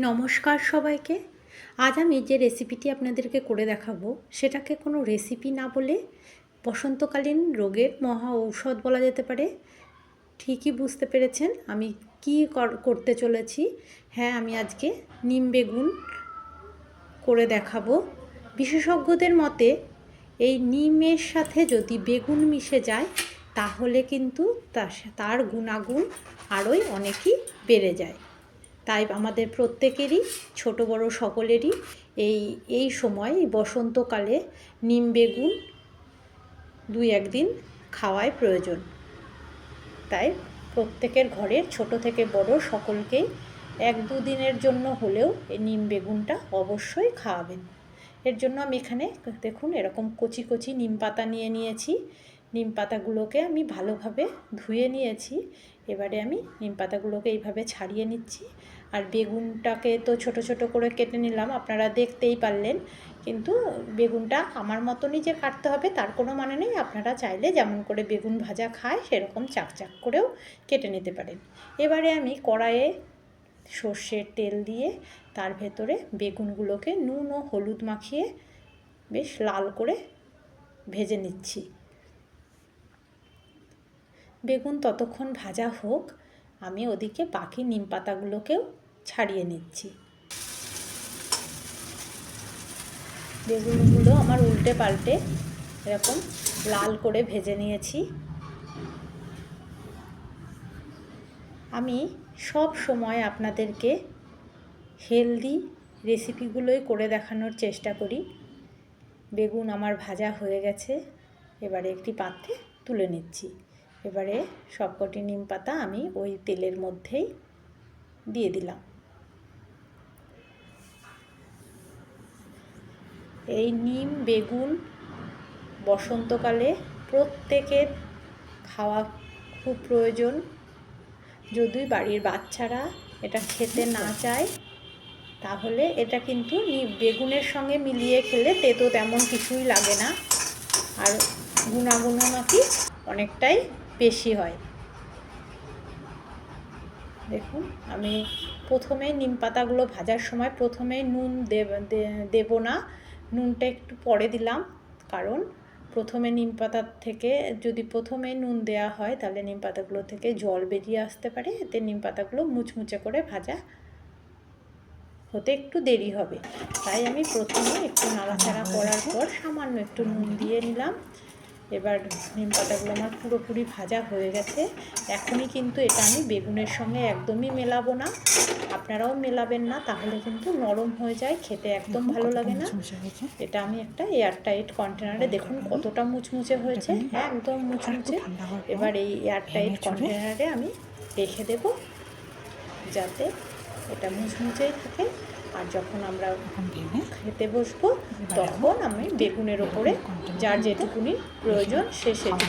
নমস্কার সবাইকে। আজ আমি যে রেসিপিটি আপনাদেরকে করে দেখাবো, সেটাকে কোনো রেসিপি না বলে বসন্তকালীন রোগের মহা ঔষধ বলা যেতে পারে। ঠিকই বুঝতে পেরেছেন আমি কি কর- করতে চলেছি। হ্যাঁ আমি আজকে নিম বেগুন করে দেখাবো। বিশেষজ্ঞদের মতে এই নিমের সাথে যদি বেগুন মিশে যায়, তাহলে কিন্তু তার গুণাগুণ আরোই অনেকই বেড়ে যায়। তাই আমাদের প্রত্যেকেরই, ছোট বড় সকলেরই এই এই সময় বসন্তকালে নিম বেগুন দুই একদিন খাওয়াই প্রয়োজন। তাই প্রত্যেকের ঘরের ছোট থেকে বড় সকলকেই এক দুদিনের জন্য হলেও এই নিম বেগুনটা অবশ্যই খাওয়াবেন। এর জন্য আমি এখানে দেখুন এরকম কচি কচি নিম পাতা নিয়ে নিয়েছি। নিম পাতাগুলোকে আমি ভালোভাবে ধুয়ে নিয়েছি। এবারে আমি নিম পাতাগুলোকে এইভাবে ছাড়িয়ে নিচ্ছি। আর বেগুনটাকে তো ছোট ছোট করে কেটে নিলাম, আপনারা দেখতেই পারলেন। কিন্তু বেগুনটা আমার মতনই যে কাটতে হবে, তার কোনো মানে নেই। আপনারা চাইলে যেমন করে বেগুন ভাজা খায়, সেরকম চাকচাক করেও কেটে নিতে পারেন। এবারে আমি কড়াইয়ে সর্ষের তেল দিয়ে তার ভেতরে বেগুনগুলোকে নুন ও হলুদ মাখিয়ে বেশ লাল করে ভেজে নিচ্ছি। বেগুন ততক্ষণ ভাজা হোক, আমি ওদিকে বাকি নিম পাতাগুলোকেও ছাড়িয়ে নিচ্ছি। বেগুনগুলো আমার উল্টে পাল্টে এরকম লাল করে ভেজে নিয়েছি। আমি সব সময় আপনাদেরকে হেলদি রেসিপিগুলোই করে দেখানোর চেষ্টা করি। বেগুন আমার ভাজা হয়ে গেছে, এবারে একটি পাত্রে তুলে নিচ্ছি। এবারে সবকটি নিম পাতা আমি ওই তেলের মধ্যেই দিয়ে দিলাম। এই নিম, বেগুন বসন্তকালে প্রত্যেকের খাওয়া খুব প্রয়োজন। যদি বাড়ির বাচ্চারা এটা খেতে না চায়, তাহলে এটা কিন্তু বেগুনের সঙ্গে মিলিয়ে খেলে তেতো তেমন কিছুই লাগে না। আর গুণাগুণও নাকি অনেকটাই বেশি হয়। দেখুন, আমি প্রথমে নিম পাতাগুলো ভাজার সময় প্রথমে নুন দেব না। নুনটা একটু পরে দিলাম, কারণ প্রথমে নিম পাতার থেকে যদি প্রথমে নুন দেওয়া হয়, তাহলে নিম পাতাগুলো থেকে জল বেরিয়ে আসতে পারে। এতে নিম পাতাগুলো মুচমুচে করে ভাজা হতে একটু দেরি হবে। তাই আমি প্রথমে একটু নাড়াচাড়া করার পর সামান্য একটু নুন দিয়ে নিলাম। এবার নিম পাতাগুলো আমার পুরোপুরি ভাজা হয়ে গেছে। এখনই কিন্তু এটা আমি বেগুনের সঙ্গে একদমই মেলাবো না। আপনারাও মেলাবেন না তাহলে কিন্তু নরম হয়ে যায় খেতে একদম ভালো লাগে না। এটা আমি একটা এয়ারটাইট কন্টেনারে দেখুন কতটা মুচমুচে হয়েছে। হ্যাঁ একদম মুচমুচে। এবার এই এয়ারটাইট কন্টেনারে আমি রেখে দেব যাতে এটা মুচমুচেই থাকে। আর যখন আমরা খেতে বসবো তখন আমি বেগুনের ওপরে যার যেটুকুনি প্রয়োজন সে সেটুকু